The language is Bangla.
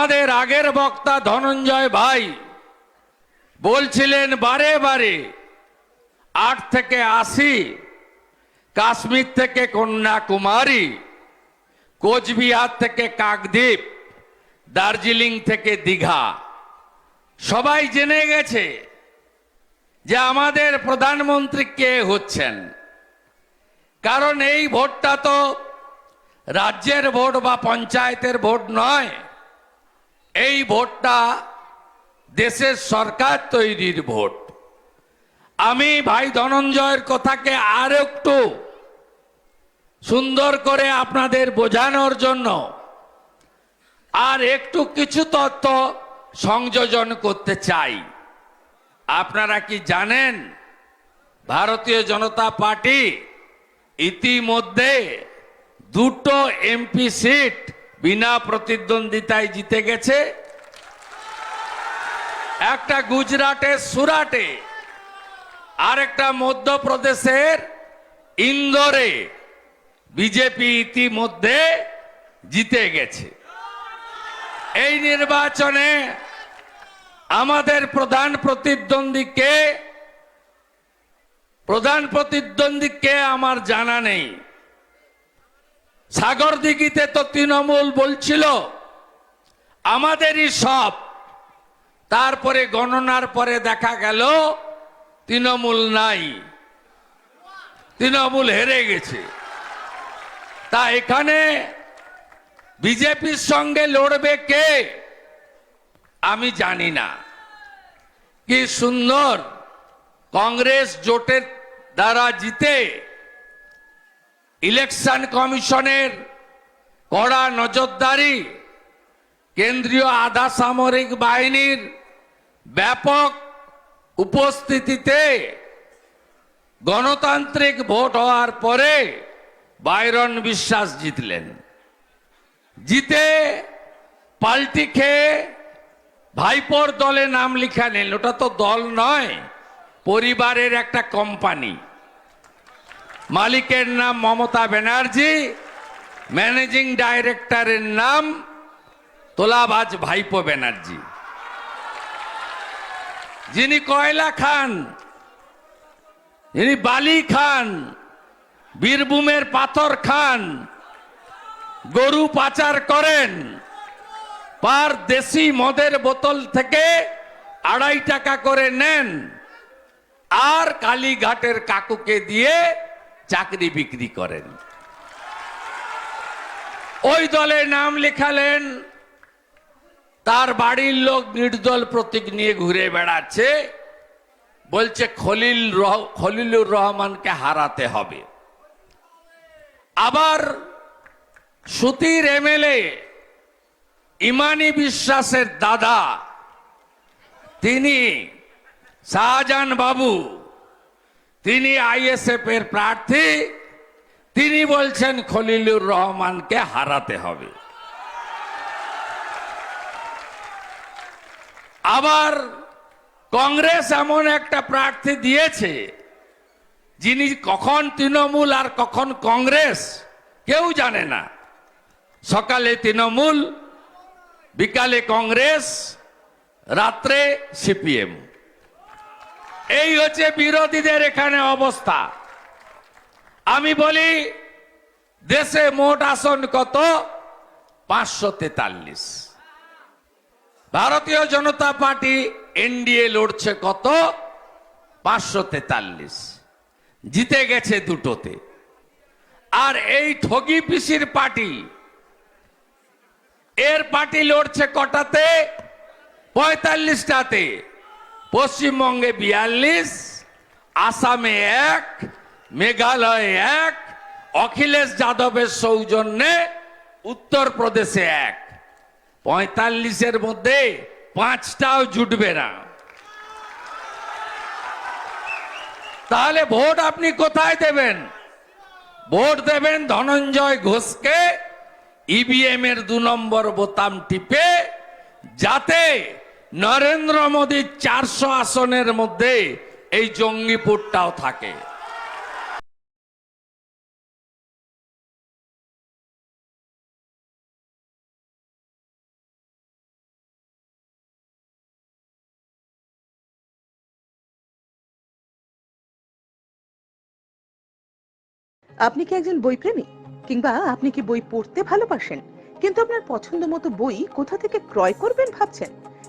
আমাদের আগের বক্তা ধনঞ্জয় ভাই বলছিলেন, বারে বারে, আট থেকে আশি, কাশ্মীর থেকে কন্যাকুমারী, কোচবিহার থেকে কাকদ্বীপ, দার্জিলিং থেকে দীঘা। সবাই জেনে গেছে যে আমাদের প্রধানমন্ত্রী কে হচ্ছেন। কারণ এই ভোটটা তো রাজ্যের ভোট বা পঞ্চায়েতের ভোট নয় এই ভোটটা দেশের সরকার তৈরির ভোট। আমি ভাই ধনঞ্জয়ের কথাকে আর একটু সুন্দর করে আপনাদের বোঝানোর জন্য আর একটু কিছু তথ্য সংযোজন করতে চাই। আপনারা কি জানেন, ভারতীয় জনতা পার্টি ইতিমধ্যে দুটো এমপি সিট বিনা প্রতিদ্বন্দ্বিতায় জিতে গেছে একটা গুজরাটের সুরাটে, আরেকটা মধ্যপ্রদেশের ইন্দোরে বিজেপি ইতিমধ্যে জিতে গেছে। এই নির্বাচনে আমাদের প্রধান প্রতিদ্বন্দ্বীকে প্রধান প্রতিদ্বন্দ্বীকে আমার জানা নেই। সাগর দিঘিতে তো তৃণমূল বলছিল, আমাদেরই সব। তারপরে গণনার পরে দেখা গেল, তৃণমূল নাই। তৃণমূল হেরে গেছে। তা এখানে বিজেপির সঙ্গে লড়বে কে? আমি জানি না। কি সুন্দর, কংগ্রেস জোটের দ্বারা জিতে ইলেকশন কমিশনের কড়া নজরদারি কেন্দ্রীয় আধা সামরিক বাহিনীর ব্যাপক উপস্থিতিতে গণতান্ত্রিক ভোট হওয়ার পরে বাইরন বিশ্বাস জিতলেন। জিতে পাল্টি খেয়ে ভাইপোর দলে নাম লিখালেন ওটা তো দল নয়, পরিবারের একটা কোম্পানি মালিকের নাম মমতা ব্যানার্জি, ম্যানেজিং ডাইরেক্টরের নাম তোলাবাজ ভাইপো ব্যানার্জি। যিনি কয়লা খান, যিনি বালি খান, বীরভূমের পাথর খান, গরু পাচার করেন, পার দেশি মদের বোতল থেকে আড়াই টাকা করে নেন, আর কালীঘাটের কাকুকে দিয়ে চাকরি বিক্রি করেন। ওই দলে নাম লেখালেন, তার বাড়ির লোক নির্দল প্রতীক নিয়ে ঘুরে বেড়াচ্ছে, বলছে, খলিল খলিলুর রহমানকে হারাতে হবে। আবার সুতির এমএলএ ইমানি বিশ্বাসের দাদা, তিনি শাহজাহান বাবু তিনি আইএসএফ এর প্রার্থী। তিনি বলছেন, খলিলুর রহমানকে হারাতে হবে। আবার কংগ্রেস এমন একটা প্রার্থী দিয়েছে, যিনি কখন তৃণমূল আর কখন কংগ্রেস, কেউ জানে না। সকালে তৃণমূল, বিকালে কংগ্রেস, রাত্রে সিপিএম। এই হচ্ছে বিরোধীদের এখানে অবস্থা। আমি বলি, দেশে মোট আসন কত? পাঁচশো তেতাল্লিশ। ভারতীয় জনতা পার্টি এনডিএ লড়ছে কত? পাঁচশো তেতাল্লিশ। জিতে গেছে দুটোতে। আর এই ঠগি পিসির পার্টি, এর পার্টি লড়ছে কটাতে? পঁয়তাল্লিশটাতে। পশ্চিমবঙ্গে বিয়াল্লিশ, আসামে এক, মেঘালয়ে এক, অখিলেশ যাদবের সৌজন্যে উত্তরপ্রদেশে এক। পঁয়তাল্লিশের মধ্যে পাঁচটাও জুটবে না। তাহলে ভোট আপনি কোথায় দেবেন? ভোট দেবেন ধনঞ্জয় ঘোষকে ইভিএম এর দু নম্বর বোতাম টিপে, যাতে নরেন্দ্র মোদী চারশো আসনের মধ্যে এই জঙ্গিপুরটাও থাকে। আপনি কি একজন বই প্রেমী কিংবা আপনি কি বই পড়তে ভালোবাসেন? কিন্তু আপনার পছন্দ মতো বই কোথা থেকে ক্রয় করবেন ভাবছেন?